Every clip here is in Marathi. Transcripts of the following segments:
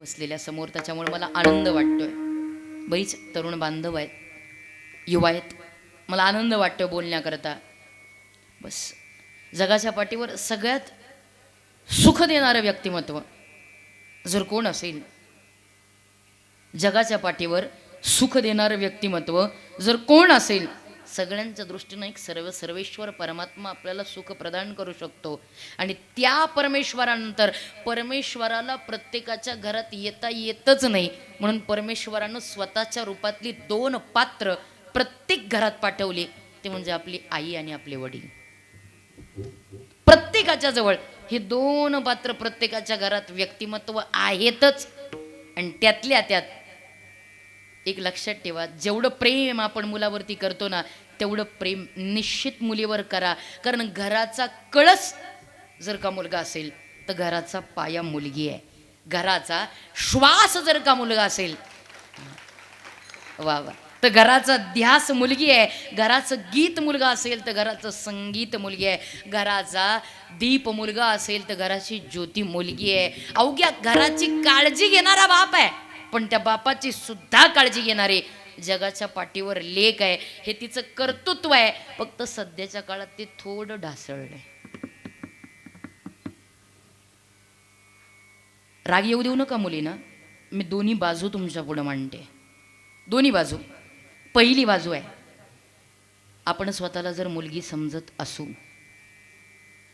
बसलेल्या समोर. त्याच्यामुळे मला आनंद वाटतोय. बरीच तरुण बांधव आहेत युवा आहेत. मला आनंद वाटतोय बोलण्याकरता. बस जगाच्या पाठीवर सगळ्यात सुख देणारं व्यक्तिमत्व जर कोण असेल जगाच्या पाठीवर सुख देणारं व्यक्तिमत्व जर कोण असेल सगळ्यांच्या दृष्टीनं एक सर्व सर्वेश्वर परमात्मा आपल्याला सुख प्रदान करू शकतो. आणि त्या परमेश्वरानंतर परमेश्वराला प्रत्येकाच्या घरात येता येतच नाही. म्हणून परमेश्वरानं स्वतःच्या रूपातली दोन पात्र प्रत्येक घरात पाठवली. ते म्हणजे आपली आई आणि आपले वडील. प्रत्येकाच्या जवळ हे दोन पात्र प्रत्येकाच्या घरात व्यक्तिमत्व आहेतच. आणि त्यातल्या त्यात एक लक्षात ठेवा जेवढं प्रेम आपण मुलावरती करतो ना तेवढं प्रेम निश्चित मुलीवर करा. कारण घराचा कळस जर का मुलगा असेल तर घराचा पाया मुलगी आहे. घराचा श्वास जर का मुलगा असेल वा वा. तर घराचा ध्यास मुलगी आहे. घराचं गीत मुलगा असेल तर घराचं संगीत मुलगी आहे. घराचा दीप मुलगा असेल तर घराची ज्योती मुलगी आहे. अवघ्या घराची काळजी घेणारा बाप आहे. पण त्या बापाची सुद्धा काळजी घेणारे जगाच्या पाठीवर लेख आहे. हे तिचं कर्तृत्व आहे. फक्त सध्याच्या काळात ते थोडं ढासळलंय. राग येऊ देऊ नका मुलीनं. मी दोन्ही बाजू तुमच्यापुढे मांडते. दोन्ही बाजू. पहिली बाजू आहे. आपण स्वतःला जर मुलगी समजत असू.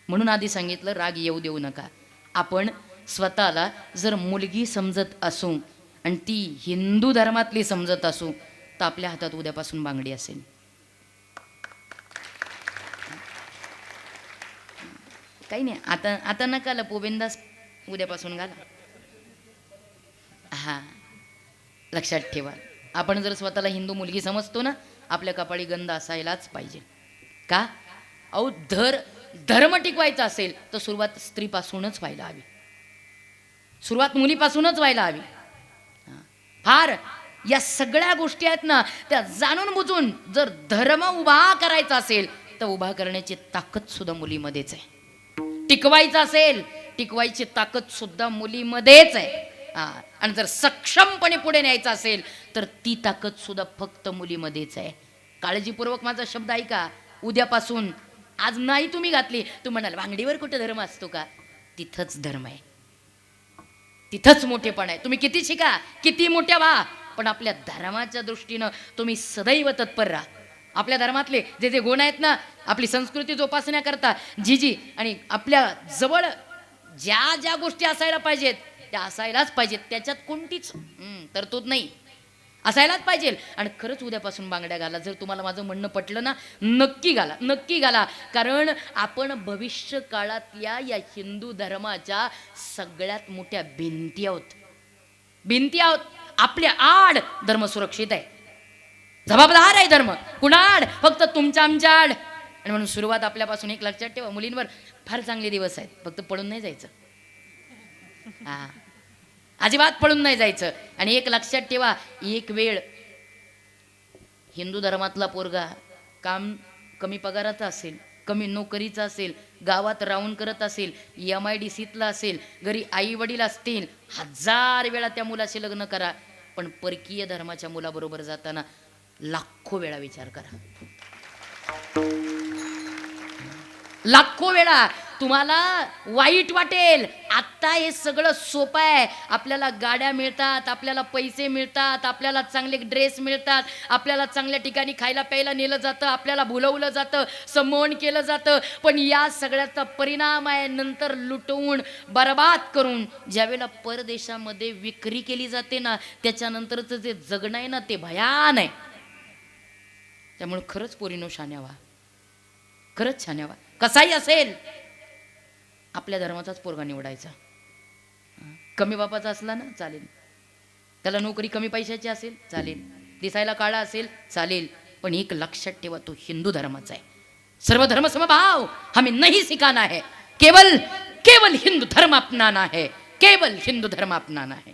म्हणून आधी सांगितलं राग येऊ देऊ नका. आपण स्वतःला जर मुलगी समजत असू आणि ती हिंदू धर्मातली समजत असू तर आपल्या हातात उद्यापासून बांगडी असेल. काही नाही आता आता नका आलं पोबिंदास उद्यापासून घाला. हा लक्षात ठेवा. आपण जर स्वतःला हिंदू मुलगी समजतो ना आपल्या कपाळी गंध असायलाच पाहिजे. का? अहो धर धर्म टिकवायचा असेल तर सुरुवात स्त्रीपासूनच व्हायला हवी. सुरुवात मुलीपासूनच व्हायला हवी. हार फार या सगळ्या गोष्टी आहेत ना त्या जाणून बुजून जर धर्म उभा करायचा असेल तर उभा करण्याची ताकद सुद्धा मुलीमध्येच आहे. टिकवायचं असेल टिकवायची ताकद सुद्धा मुलीमध्येच आहे. हा आणि जर सक्षमपणे पुढे न्यायचं असेल तर ती ताकद सुद्धा फक्त मुलीमध्येच आहे. काळजीपूर्वक माझा शब्द ऐका. उद्यापासून आज नाही तुम्ही घातली. तू म्हणाल वांगडीवर कुठे धर्म असतो का? तिथंच धर्म आहे. तिथंच मोठेपण आहे. तुम्ही किती शिका किती मोठ्या व्हा. पण आपल्या धर्माच्या दृष्टीनं तुम्ही सदैव तत्पर राहा. आपल्या धर्मातले जे जे गुण आहेत ना आपली संस्कृती जोपासण्याकरता जी जी आणि आपल्या जवळ ज्या ज्या गोष्टी असायला पाहिजेत त्या असायलाच पाहिजेत. त्याच्यात कोणतीच तरतूद नाही. असायलाच पाहिजे. आणि खरंच उद्यापासून बांगड्या घाला. जर तुम्हाला माझं म्हणणं पटलं ना नक्की घाला. नक्की घाला. कारण आपण भविष्य काळातल्या या हिंदू धर्माच्या सगळ्यात मोठ्या भिंती आहोत. भिंती आहोत. आपल्या आड धर्म सुरक्षित आहे. जबाबदार आहे धर्म. कुणाड फक्त तुमच्या आमच्या आड. आणि म्हणून सुरुवात आपल्यापासून एक लक्षात ठेवा. मुलींवर फार चांगले दिवस आहेत. फक्त पडून नाही जायचं. हा. अजिबात पळून नाही जायचं. आणि एक लक्षात ठेवा एक वेळ. हिंदू धर्मातला पोरगा काम कमी पगाराचा असेल कमी नोकरीचा असेल गावात राहून करत असेल एम आय डी सीतला असेल घरी आई वडील असतील हजार वेळा त्या मुलाशी लग्न करा. पण परकीय धर्माच्या मुलाबरोबर जाताना लाखो वेळा विचार करा. लाखो वेळा तुम्हाला वाईट वाटेल. आत्ता हे सगळं सोपं आहे. आपल्याला गाड्या मिळतात आपल्याला पैसे मिळतात आपल्याला चांगले ड्रेस मिळतात आपल्याला चांगल्या ठिकाणी खायला प्यायला नेलं जातं आपल्याला भुलवलं जातं समोन केलं जातं. पण या सगळ्याचा परिणाम आहे नंतर लुटवून बर्बाद करून. ज्यावेळेला परदेशामध्ये विक्री केली जाते ना त्याच्यानंतरचं जे जगणं आहे ना ते भयान आहे. त्यामुळे खरंच पोरीनो शान्यावा खरंच छान्यावा कसाही असेल आपल्या धर्माचाच पोरगा निवडायचा. कमी बापाचा असला ना चालेल. त्याला नोकरी कमी पैशाची असेल चालेल. दिसायला काळा असेल चालेल. पण एक लक्षात ठेवा तो हिंदू धर्माचा आहे. सर्व धर्म समभाव हमें नहीं सिखाना है केवल केवल हिंदू धर्म अपनाना है केवल हिंदू धर्म अपनाना है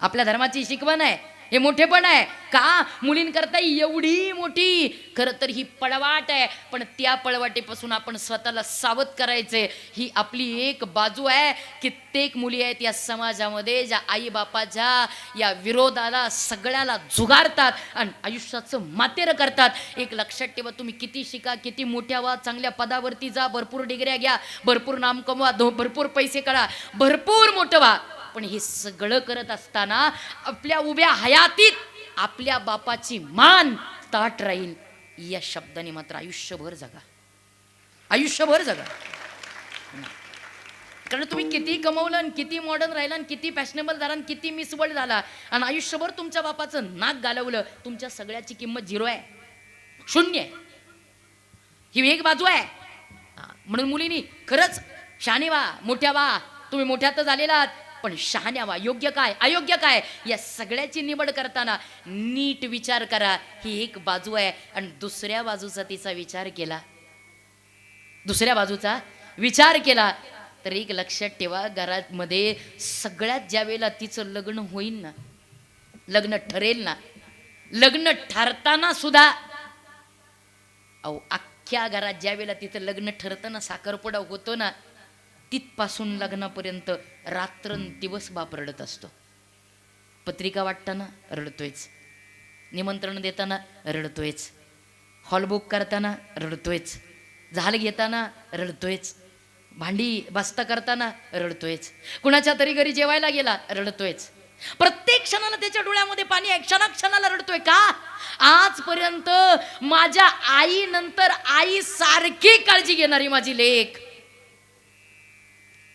आपल्या धर्माची शिकवण आहे. हे मोठेपण आहे. का? मुलींकरता एवढी मोठी. खरं तर ही पळवाट आहे. पण त्या पळवाटेपासून आपण स्वतःला सावध करायचे. ही आपली एक बाजू आहे. कित्येक मुली आहेत या समाजामध्ये ज्या आईबापाच्या या विरोधाला सगळ्याला झुगारतात आणि आयुष्याचं मातेर करतात. एक लक्षात ठेवा तुम्ही किती शिका किती मोठ्या व्हा चांगल्या पदावरती जा भरपूर डिग्र्या घ्या भरपूर नाम कमवा भरपूर पैसे करा भरपूर मोठं व्हा. पण हे सगळं करत असताना आपल्या उभ्या हयातीत आपल्या बापाची मान ताट राहील. या शब्दाने मात्र आयुष्यभर जगा. आयुष्यभर जगा. कारण तुम्ही किती कमवलं आणि किती मॉडर्न राहिला आणि किती फॅशनेबल झाला आणि किती मिस वर्ल्ड झाला आणि आयुष्यभर तुमच्या बापाचं नाक घालवलं तुमच्या सगळ्याची किंमत झिरो आहे. शून्य आहे. ही एक बाजू आहे. म्हणून मुलीनी खरंच शाने वा मोठ्या वा तुम्ही मोठ्यात आलेला आहात. पण शहाण्यावा. योग्य काय? अयोग्य काय? या सगळ्याची निवड करताना नीट विचार करा. ही एक बाजू आहे. आणि दुसऱ्या बाजूचा तिचा विचार केला. दुसऱ्या बाजूचा विचार केला. तर एक लक्षात ठेवा घरामध्ये सगळ्यात ज्या वेळेला तिचं लग्न होईल ना लग्न ठरेल ना लग्न ठरताना सुद्धा अहो अख्ख्या घरात ज्या वेळेला तिचं लग्न ठरतं ना साखरपुडा होतो ना तिथपासून लग्नापर्यंत रात्रं दिवस बाप रडत असतो. पत्रिका वाटताना रडतोयच. निमंत्रण देताना रडतोयच. हॉल बुक करताना रडतोयच. झाल घेताना रडतोयच. भांडी बस्ता करताना रडतोयच. कुणाच्या तरी घरी जेवायला गेला रडतोयच. प्रत्येक क्षणाला त्याच्या डोळ्यामध्ये पाणी आहे. क्षणाक्षणाला रडतोय का? आजपर्यंत माझ्या आईनंतर आई सारखी काळजी घेणारी माझी लेख.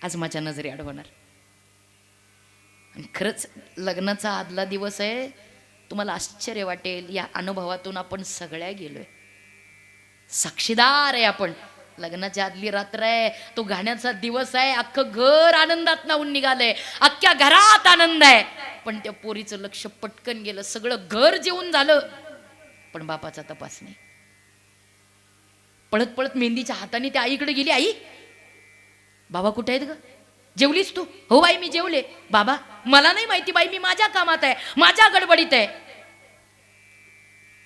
आज माझ्या नजरे अडवणार. आणि खरंच लग्नाचा आदला दिवस आहे. तुम्हाला आश्चर्य वाटेल या अनुभवातून आपण सगळ्या गेलोय. साक्षीदार आहे आपण. लग्नाच्या आदली रात्र आहे. तो गाण्याचा दिवस आहे. अख्खं घर आनंदात नाहून निघालंय. अख्ख्या घरात आनंद आहे. पण त्या पोरीचं लक्ष पटकन गेलं. सगळं घर जेवून झालं. पण बापाचा तपास नाही. पळत पळत मेहंदीच्या हाताने त्या आईकडे गेली आई बाबा कुठे आहेत ग? जेवलीस तू? हो बाई मी जेवले. बाबा मला नाही माहिती बाई मी माझ्या कामात आहे. माझ्या गडबडीत आहे.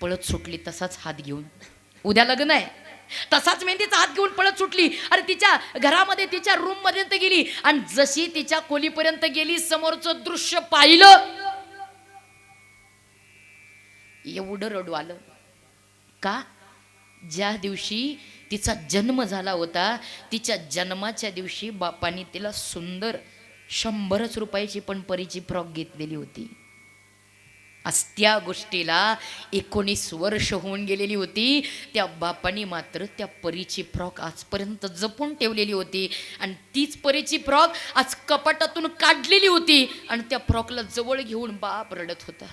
पळत सुटली तसाच हात घेऊन. उद्या लग्न आहे. तसाच मेहंदीचा हात घेऊन पळत सुटली. अरे तिच्या घरामध्ये तिच्या रूम पर्यंत गेली. आणि जशी तिच्या खोलीपर्यंत गेली समोरचं दृश्य पाहिलं. एवढं रडू आलं. का? ज्या दिवशी तिचा जन्म झाला होता. तिच्या जन्माच्या दिवशी बापाने तिला सुंदर शंभरच रुपयाची पण परीची फ्रॉक घेतलेली होती. आज त्या गोष्टीला एकोणीस वर्ष होऊन गेलेली होती. त्या बापाने मात्र त्या परीची फ्रॉक आजपर्यंत जपून ठेवलेली होती. आणि तीच परीची फ्रॉक आज कपाटातून काढलेली होती. आणि त्या फ्रॉकला जवळ घेऊन बाप रडत होता.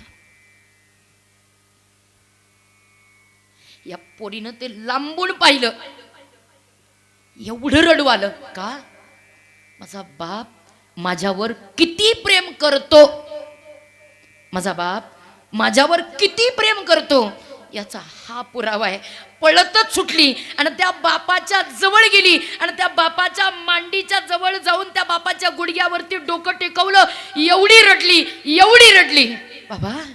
या पोरीनं ते लांबून पाहिलं. एवढं रडू आलं. का? माझा बाप माझ्यावर किती प्रेम करतो. माझा बाप माझ्यावर किती प्रेम करतो. याचा हा पुरावा आहे. पळतच सुटली आणि त्या बापाच्या जवळ गेली आणि त्या बापाच्या मांडीच्या जवळ जाऊन त्या बापाच्या गुडघ्यावरती डोकं टेकवलं. एवढी रडली एवढी रडली. बाबा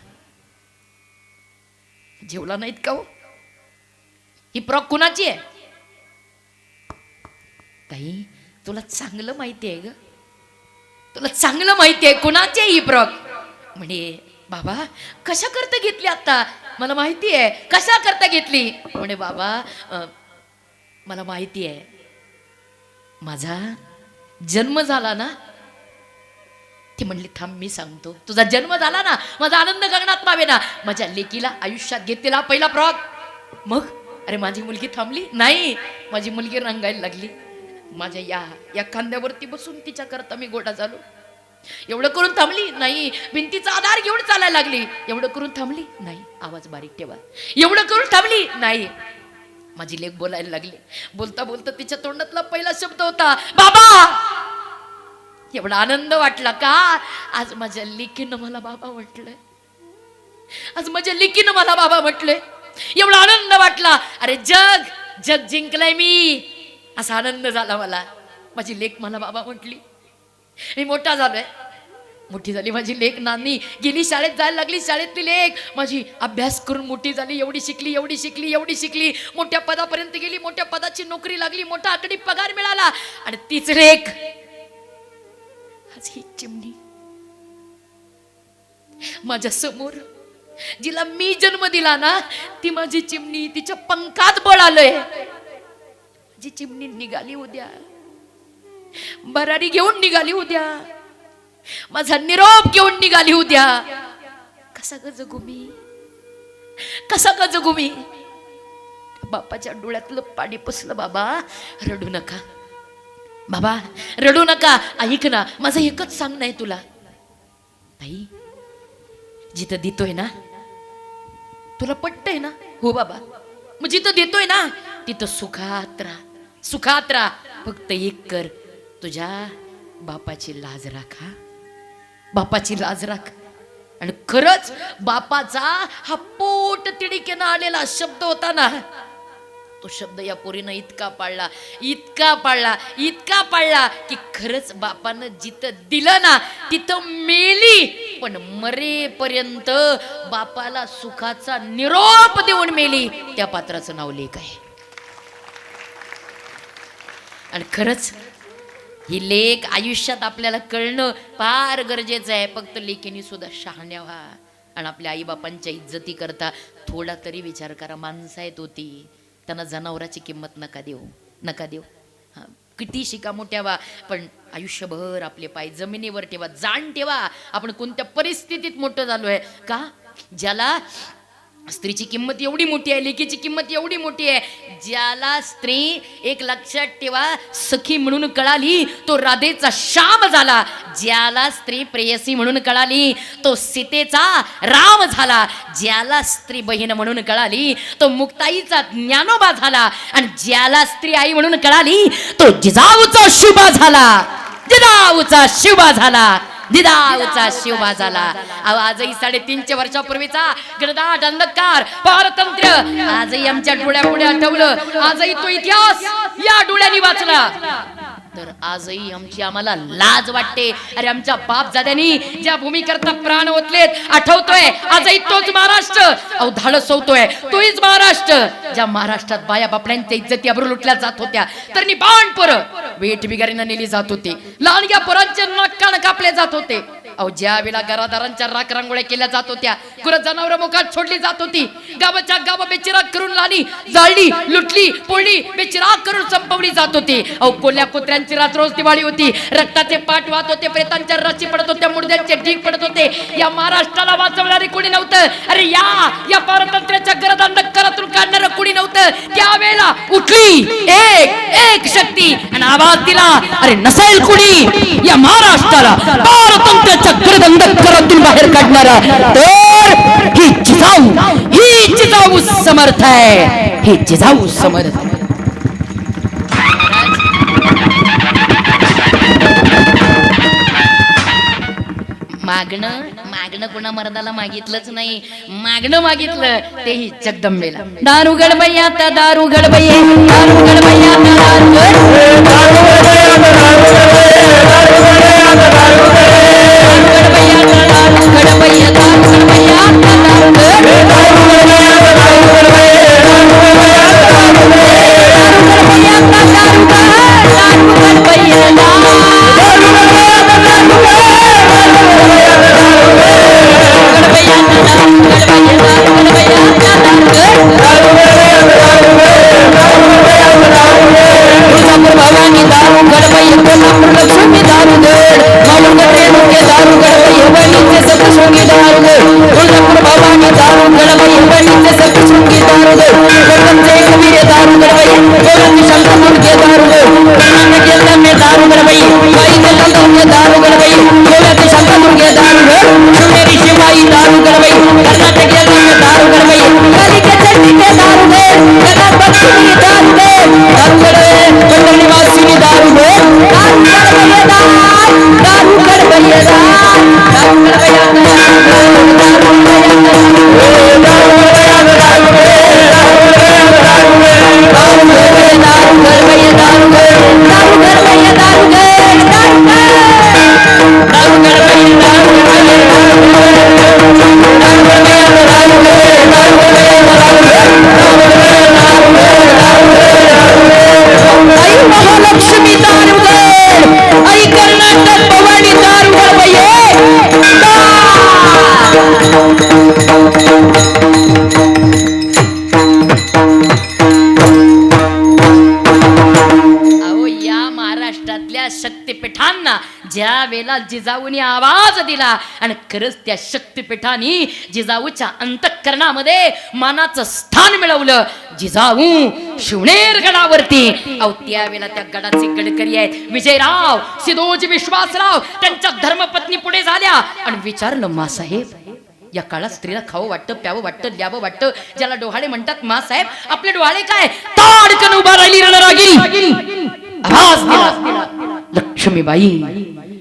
जेवला नाहीत का हो? ही प्रॉक कुणाची आहे? ताई तुला चांगलं माहिती आहे ग. तुला चांगलं माहिती आहे कुणाची आहे ही प्रॉक? म्हणे बाबा कशा करता घेतली आता? मला माहिती आहे. कशा करता घेतली? म्हणे बाबा मला माहिती आहे. माझा जन्म झाला ना? ती म्हणली थांब मी सांगतो. तुझा जन्म झाला ना? माझा आनंद गगनात पावे ना माझ्या लेकीला आयुष्यात घेतलेला पहिला फ्रॉक मग अरे माझी मुलगी थांबली? नाही. माझी मुलगी रंगायला लागली. माझ्या या या खांद्यावरती बसून तिच्या करता मी गोडा झालो. एवढं करून थांबली? नाही. भिंतीचा आधार घेऊन चालायला लागली. एवढं करून थांबली? नाही. आवाज बारीक ठेवा. एवढं करून थांबली? नाही. माझी लेख बोलायला लागली. बोलता बोलता तिच्या तोंडातला पहिला शब्द होता बाबा! एवढा आनंद वाटला का? आज माझ्या लेकीनं मला बाबा म्हटलंय. आज माझ्या लेकीनं मला बाबा म्हटलंय. एवढा आनंद वाटला. अरे जग जग जिंकलंय मी. असा आनंद झाला मला. माझी लेख मला बाबा म्हटली. मी मोठा झालोय. मोठी झाली माझी लेख नानी. गेली शाळेत जायला लागली शाळेतली लेख. माझी अभ्यास करून मोठी झाली. एवढी शिकली एवढी शिकली एवढी शिकली. मोठ्या पदापर्यंत गेली. मोठ्या पदाची नोकरी लागली. मोठा आकडी पगार मिळाला. आणि तीच लेख. आज ही चिमणी. माझ्यासमोर जिला मी जन्म दिला ना ती माझी चिमणी तिच्या पंखात बळ आलंय जी चिमणी निघाली उद्या भरारी घेऊन निघाली उद्या माझा निरोप घेऊन निघाली उद्या. कसा ग जगू मी? कसा ग जगू मी? बापाच्या डोळ्यातलं पाणी पुसलं बाबा रडू नका. बाबा रडू नका. ऐक ना माझं एकच सांगणं आहे तुला. आई जिथं देतोय ना तुला पटतय ना? हो बाबा. मग जिथं देतोय ना तिथं सुखात राहा. सुखात राहा. फक्त एक कर. तुझ्या बापाची लाज राखा बापाची लाज राख. आणि खरंच बापाचा हा पोट तिडिकेनं आलेला शब्द होता ना तो शब्द या पोरीनं इतका पाळला इतका पाळला इतका पाळला की खरंच बापानं जिथं दिलं ना तिथं मेली. पण मरेपर्यंत बापाला सुखाचा निरोप देऊन मेली. त्या पात्राचं नाव लेख आहे. आणि खरंच ही लेख आयुष्यात आपल्याला कळणं फार गरजेचं आहे. फक्त लेखीने सुद्धा शहाण्या व्हा. आणि आपल्या आईबापांच्या इज्जती करता थोडा तरी विचार करा. माणसं आहेत होती. त्यांना जनावराची किंमत नका देऊ. नका देऊ. हां. किती शिका मोठ्या व्हा पण आयुष्यभर आपले पाय जमिनीवर ठेवा जाण ठेवा. आपण कोणत्या परिस्थितीत मोठं झालो आहे का? ज्याला स्त्रीची किंमत एवढी मोठी आहे लेकीची किंमत एवढी मोठी आहे ज्याला स्त्री एक लक्षात ठेवा सखी म्हणून कळाली तो राधेचा श्याम झाला. ज्याला स्त्री प्रेयसी म्हणून कळाली तो सीतेचा राम झाला. ज्याला स्त्री बहीण म्हणून कळाली तो मुक्ताईचा ज्ञानोबा झाला. आणि ज्याला स्त्री आई म्हणून कळाली तो जिजाऊचा शुभा झाला. जिजाऊचा शुभा झाला. दिदाऊचा शिवबा झाला. अहो, आजही साडेतीनशे वर्षापूर्वीचा गडदाट अंधकार पारतंत्र्य. आजही आमच्या डोळ्यापुढे आठवलं. आजही तो इतिहास या डोळ्यांनी वाचला. तर आजही आमची आम्हाला लाज वाटते. अरे आमच्या बापजाद्यांनी ज्या भूमीकरता प्राण ओतलेत आठवतोय? आजही तोच महाराष्ट्र. अहो धाडस होतोय. तोच महाराष्ट्र. ज्या महाराष्ट्रात बाया बापड्यांच्या इज्जती अब्रू लुटल्या जात होत्या तर निबाण पोरं. वेठ बिगारीनं नेली जात होती. लहानग्या पोरांचे नाक कान कापले जात होते. अहो ज्या वेळेला घरादारांच्या राख रांगोळ्या केल्या जात होत्या गुरं जनावर मुखात छोडली जात होती. गावाच्या गाव बेचिराग करून लाली जाळली लुटली पोळली बेचिराग करून संपवली जात होती. अहो कोल्या कुत्र्यांची रात रोज दिवाळी होती. रक्ताचे पाठ वाहत होते प्रेतांच्या रची पडत होत्या मुर्द्यांचे ढीक पडत होते. या महाराष्ट्राला वाचवणारे कोणी नव्हतं? अरे या या पारतंत्र्याच्या गरदांड करातून काढणारं कुणी नव्हतं? त्यावेळेला उठली एक एक शक्ती आणि आवाज दिला अरे नसेल कुणी या महाराष्ट्राला पारतंत्र्याच्या गरदंड करातून बाहेर काढणारा तर ही जिजाऊ ही जिजाऊ समर्थ आहे. ही जिजाऊ समर्थ आहे. मागणं मागणं कोणा मर्दाला मागितलंच नाही. मागणं मागितलं तेही जगदंबेला. दारू गडबैया आता दारू गडबैये दारू गडबैया आता दारू गडबैया शक्तिपीठांना ज्या वेळेला जिजाऊनी आवाज दिला आणि खरंच त्या शक्तिपीठांनी जिजाऊच्या अंतःकरणामध्ये मानाचं स्थान मिळवलं. जिजाऊ शिवनेर गडावरती. अहो त्यावेळेला त्या गडाचे गडकरी आहेत. विजयराव सिदोज विश्वासराव त्यांच्या धर्मपत्नी पुढे झाल्या. आणि विचारलं मासाहेब या काळात स्त्रीला खावं वाटतं प्यावं वाटतं द्यावं वाटतं. ज्याला डोहाळे म्हणतात मा साहेब आपले डोहाळे काय? ताडकन उभा राहिली रणरागिरी लक्ष्मीबाई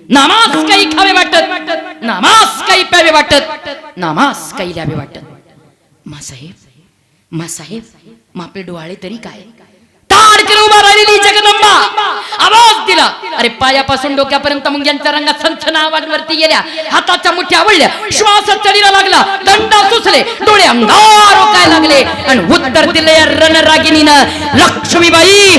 नामास काही खावे वाटत नामास काही प्यावे वाटत नामास काही द्यावे वाटत. मा साहेब मा साहेब मग आपले डोहाळे तरी काय? ताडकन उभा राहिलेली जगदंबा. आवाज दिला. अरे पायापासून डोक्यापर्यंत मुंग्यांच्या रंगात संथ नावांवरती गेल्या. हाताच्या मुठ्या आवडल्या श्वास चढीला लागला. दंडा सुचले. डोळे अंगार ओकाय लागले. आणि उत्तर दिले रणरागिनीनं लक्ष्मीबाई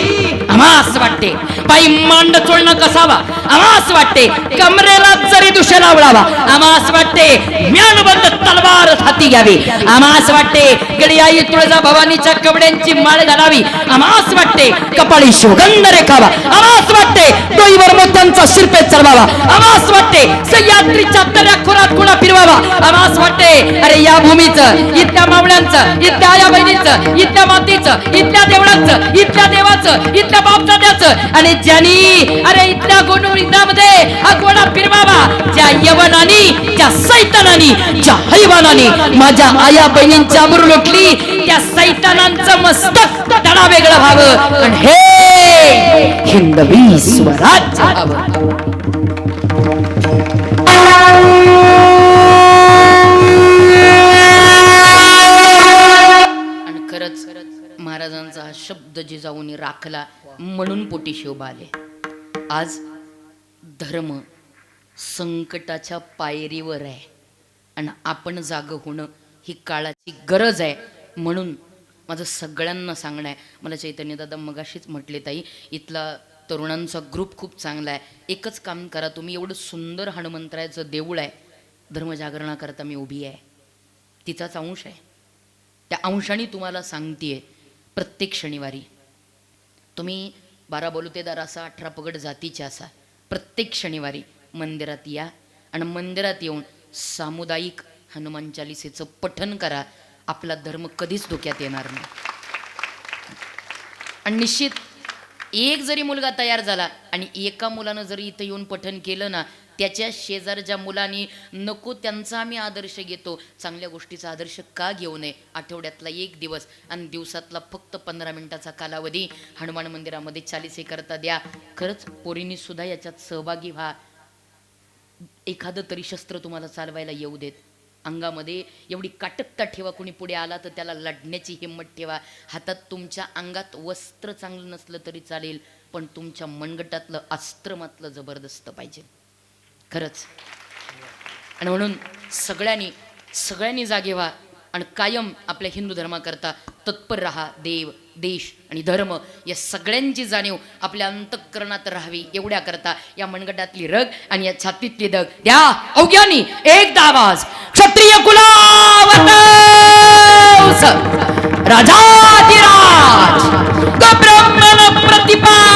आम्हास वाटते. पायी मांड चोळणं कसावा? आम्हास वाटते कमरेला जरी दुष्य लावळावा आम्हास वाटते म्यानबंद तलवार हाती घ्यावी. आम्हास वाटते गडी आई तुळजा भवानीच्या कपड्यांची माळ घालावी. आम्हास वाटते कपाळी सुगंध रेखावा. आम्हास वाटते डोईवर मोत्यांचा शिल्पे चढवावा. आम्हास वाटते सह्याद्रीच्या तऱ्या खोरात खुणा फिरवावा. आम्हास वाटते अरे या भूमीचं इतक्या मावळ्यांचं इतक्या आया बहिणीचं इतक्या मातीचं इतक्या देवळांचं इतक्या देवाचं इथल्या बापदाद्याचं आणि ज्यानी अरे इथल्या युद्धामध्ये हा गोडा फिरवावा. ज्या यवनानी ज्या सैतानानी ज्या हैवानानी माझ्या आया बहिणींची आबरू लुटली त्या सैतानांचं मस्तक दडा वेगळं व्हावं. आणि हे हिंदवी स्वराज्य शब्द जिजाऊनी राखला म्हणून पोटी शिवबा आले. आज धर्म संकटाच्या पायरीवर आहे आणि आपण जाग होणं ही काळाची गरज आहे म्हणून माझं सगळ्यांना सांगणं आहे. मला चैतन्य दादा मगाशीच म्हटले ताई इथला तरुणांचा ग्रुप खूप चांगला आहे. एकच काम करा तुम्ही एवढं सुंदर हनुमंतरायचं देऊळ आहे. धर्मजागरणाकरता मी उभी आहे. तिचाच अंश आहे. त्या अंशाने तुम्हाला सांगतेय प्रत्येक शनिवारी. तुम्ही बारा बोलुतेदार असा अठरा पगड जातीचे असा. प्रत्येक शनिवारी मंदिरात या आणि मंदिरात येऊन सामुदायिक हनुमान चालिसेचं पठन करा. आपला धर्म कधीच धोक्यात येणार नाही. आणि निश्चित एक जरी मुलगा तयार झाला आणि एका मुलानं जरी इथं येऊन पठन केलं ना त्याच्या शेजारच्या मुलांनी नको त्यांचा आम्ही आदर्श घेतो. चांगल्या गोष्टीचा आदर्श का घेऊ नये? आठवड्यातला एक दिवस आणि दिवसातला फक्त पंधरा मिनिटाचा कालावधी. हनुमान मंदिरामध्ये चालीस करता द्या. खरंच पोरींनी सुद्धा याच्यात सहभागी व्हा. एखादं तरी शस्त्र तुम्हाला चालवायला येऊ देत. अंगामध्ये एवढी काटकता ठेवा कोणी पुढे आला तर त्याला लढण्याची हिंमत ठेवा. हातात तुमच्या अंगात वस्त्र चांगलं नसलं तरी चालेल पण तुमच्या मनगटातलं अस्त्र मातलं जबरदस्त पाहिजे. खरंच. आणि म्हणून सगळ्यांनी सगळ्यांनी जागे व्हा आणि कायम आपल्या हिंदू धर्माकरता तत्पर राहा. देव देश आणि धर्म या सगळ्यांची जाणीव आपल्या अंतःकरणात राहावी एवढ्या करता या मनगटातली रग आणि या छातीतली दग द्या. अवघ्यानी एकदा आवाज. क्षत्रिय कुलावत. राजा प्रतिपा.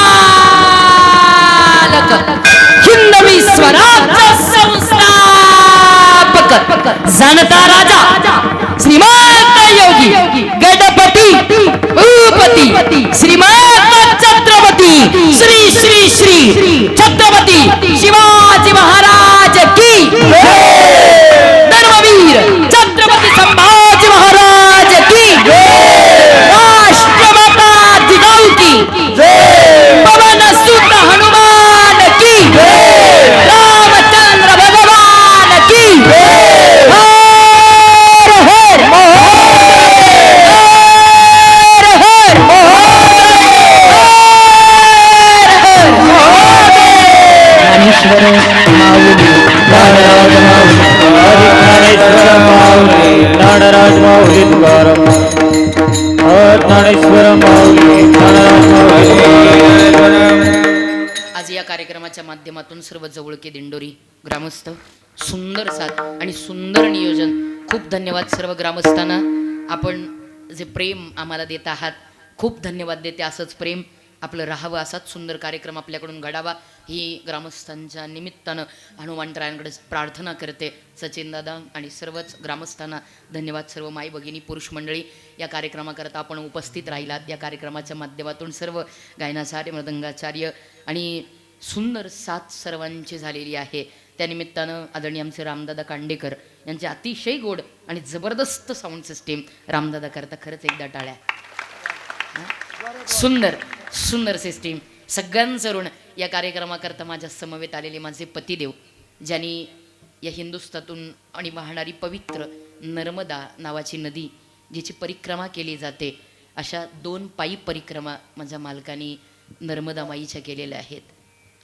संस्थापक जनता राजा. श्रीमंत योगी. गणपती. श्रीमंत सर्व ग्रामस्थांना आपण जे प्रेम आम्हाला देत आहात खूप धन्यवाद देते असंच प्रेम आपलं राहावं असाच सुंदर कार्यक्रम आपल्याकडून घडावा ही ग्रामस्थांच्या निमित्तानं हनुमंतरायांकडे प्रार्थना करते. सचिन दादा आणि सर्वच ग्रामस्थांना धन्यवाद. सर्व माई भगिनी पुरुष मंडळी या कार्यक्रमाकरता आपण उपस्थित राहिलात. या कार्यक्रमाच्या माध्यमातून सर्व गायनाचार्य मृदंगाचार्य आणि सुंदर साथ सर्वांची झालेली आहे. त्यानिमित्तानं आदरणीय आमचे रामदादा कांडेकर यांचे अतिशय गोड आणि जबरदस्त साऊंड सिस्टीम रामदादा करता खरंच एकदा टाळ्या. सुंदर सुंदर सिस्टीम सगळ्यांचं ऋण या कार्यक्रमाकरता माझ्या समवेत आलेले माझे पतिदेव ज्यांनी या हिंदुस्थातून आणि वाहणारी पवित्र नर्मदा नावाची नदी जिची परिक्रमा केली जाते अशा दोन पायी परिक्रमा माझ्या मालकानी नर्मदा माईच्या केलेल्या आहेत.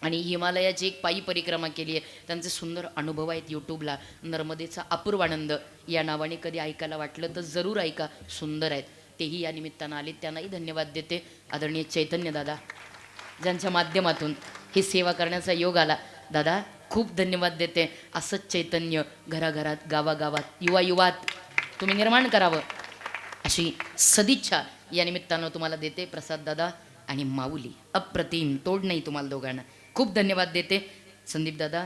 आणि हिमालयाची एक पायी परिक्रमा केली आहे. त्यांचे सुंदर अनुभव आहेत यूट्यूबला नर्मदेचा अपूर्वानंद या नावाने कधी ऐकायला वाटलं तर जरूर ऐका. सुंदर आहेत. तेही या निमित्तानं आले त्यांनाही धन्यवाद देते. आदरणीय चैतन्य दादा ज्यांच्या माध्यमातून ही सेवा करण्याचा योग आला. दादा खूप धन्यवाद देते. असंच चैतन्य घराघरात गावागावात युवा युवात तुम्ही निर्माण करावं. अशी सदिच्छा या निमित्तानं तुम्हाला देते प्रसाद दादा आणि माऊली. अप्रतिम तोड नाही तुम्हाला दोघांना. खूप धन्यवाद देते. संदीप दादा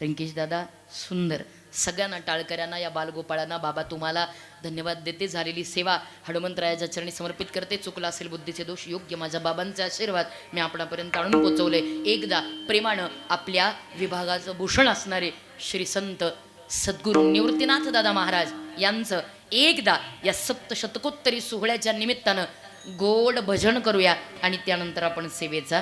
रंकेश दादा सुंदर. सगळ्यांना टाळकऱ्यांना या बालगोपाळांना बाबा तुम्हाला धन्यवाद देते. झालेली सेवा हनुमंतरायाच्या चरणी समर्पित करते. चुकला असेल बुद्धीचे दोष योग्य माझ्या बाबांचे आशीर्वाद मी आपणापर्यंत आणून पोचवले. एकदा प्रेमानं आपल्या विभागाचं भूषण असणारे श्री संत सद्गुरू निवृत्तीनाथ दादा महाराज यांचं एकदा या सप्तशतकोत्तरी सोहळ्याच्या निमित्तानं गोड भजन करूया आणि त्यानंतर आपण सेवेचा